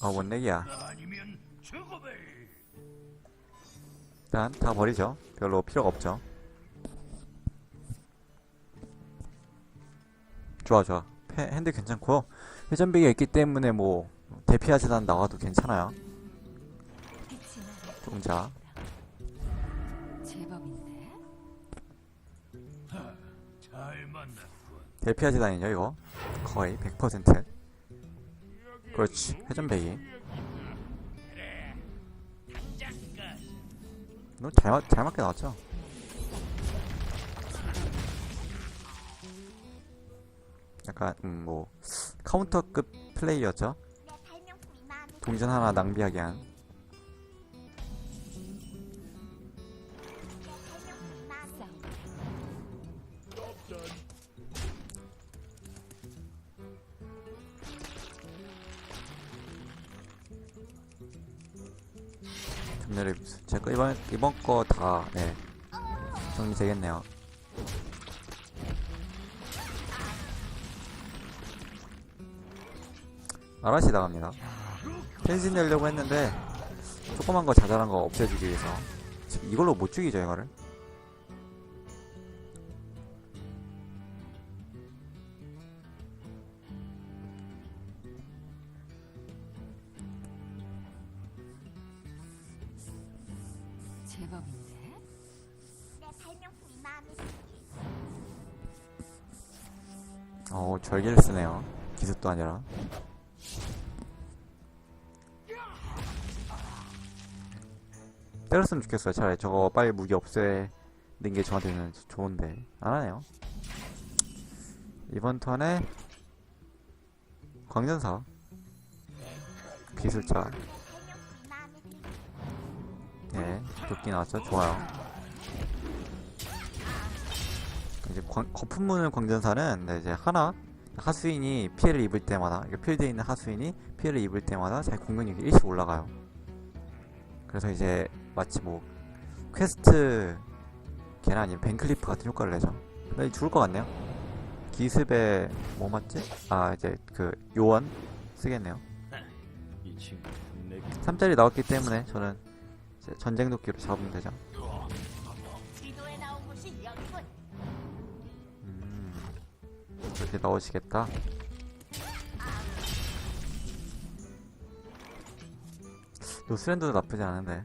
아, 뭔 얘기야. 아니면 죽음을 일단 다 버리죠. 별로 필요가 없죠. 좋아, 좋아. 패- 핸드 괜찮고요. 회전비가 있기 때문에 뭐 대피하지단 나와도 괜찮아요. 종자. 제법인데. 잘 만났군. 대피하지단이죠, 이거. 거의 100%. 그렇지. 회전배기. 너 잘, 맞, 잘 맞게 나왔죠? 약간, 음, 뭐, 카운터급 플레이였죠? 동전 하나 낭비하게 한. 흡수. 제거 이번, 이번 거 다, 네. 정리 되겠네요. 아라시 나갑니다. 펜신 내려고 했는데, 조그만 거 자잘한 거 없애주기 위해서. 이걸로 못 죽이죠, 이거를. 제법인데. 어, 절개를 쓰네요. 기습도 아니라. 때렸으면 좋겠어요. 차라리 저거 빨리 무기 없애는 게 저한테는 좋은데. 안 하네요. 이번 턴에 광전사. 기술자. 도끼 나왔죠? 좋아요. 이제 광, 거품무는 광전사는 네, 이제 하나 하수인이 피해를 입을 때마다 필드에 있는 하수인이 피해를 입을 때마다 자기 공격력이 일씩 올라가요. 그래서 이제 마치 뭐 퀘스트 걔나 아니면 벤클리프 같은 효과를 내죠. 근데 죽을 것 같네요. 기습에 뭐 맞지? 아 이제 그 요원 쓰겠네요. 이 친구 내 3짜리 나왔기 때문에 저는 이제 전쟁 도끼로 잡으면 되죠. 음, 그렇게 넣으시겠다. 노스랜드도 나쁘지 않은데.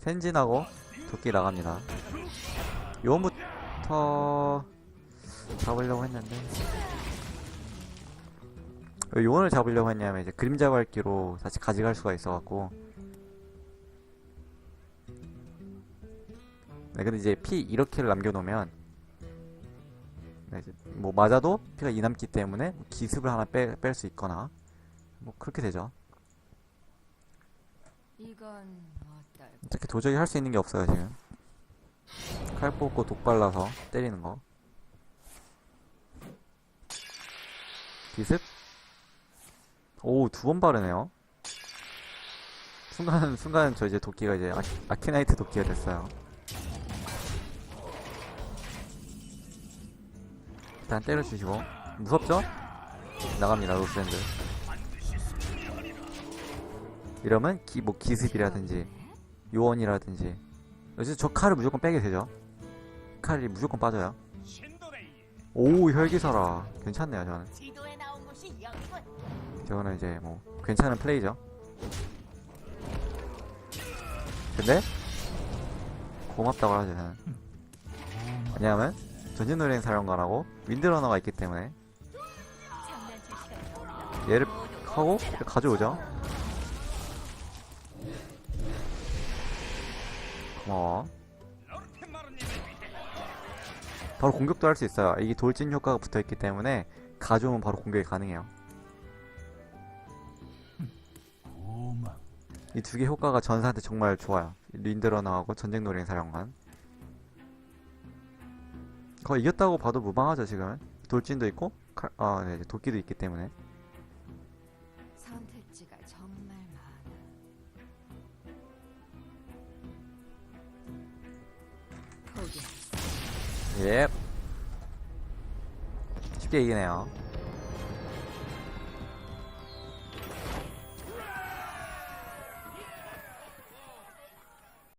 센진하고 도끼 나갑니다. 요원부터 잡으려고 했는데. 왜 요원을 잡으려고 했냐면 이제 그림자 밟기로 다시 가져갈 수가 있어갖고 네, 근데 이제 피 이렇게를 남겨놓으면 네, 뭐 맞아도 피가 2 남기 때문에 기습을 하나 뺄 수 있거나 뭐 그렇게 되죠. 특히 도저히 할 수 있는 게 없어요 지금. 칼 뽑고 독 발라서 때리는 거. 기습? 오, 두 번 바르네요. 순간, 순간 저 이제 도끼가 이제 아, 아키나이트 도끼가 됐어요. 일단 때려주시고. 무섭죠? 나갑니다, 로스랜드. 이러면 기, 뭐 기습이라든지 요원이라든지 요새 저 칼을 무조건 빼게 되죠 칼이 무조건 빠져요 오 혈기사라 괜찮네요 저는 저거는 이제 뭐 괜찮은 플레이죠. 근데 고맙다고 하죠 저는. 왜냐하면 전진노랭 사령관하고 윈드러너가 있기 때문에. 얘를 하고 가져오죠. 고마워. 바로 공격도 할 수 있어요. 이게 돌진 효과가 붙어있기 때문에 가져오면 바로 공격이 가능해요 이 두 개 효과가 전사한테 정말 좋아요 린드러너하고 전쟁노랭 사령관 거의 이겼다고 봐도 무방하죠 지금 돌진도 있고 칼, 아, 네, 도끼도 있기 때문에 선택지가 정말 많아. 포기. 예. 쉽게 이기네요.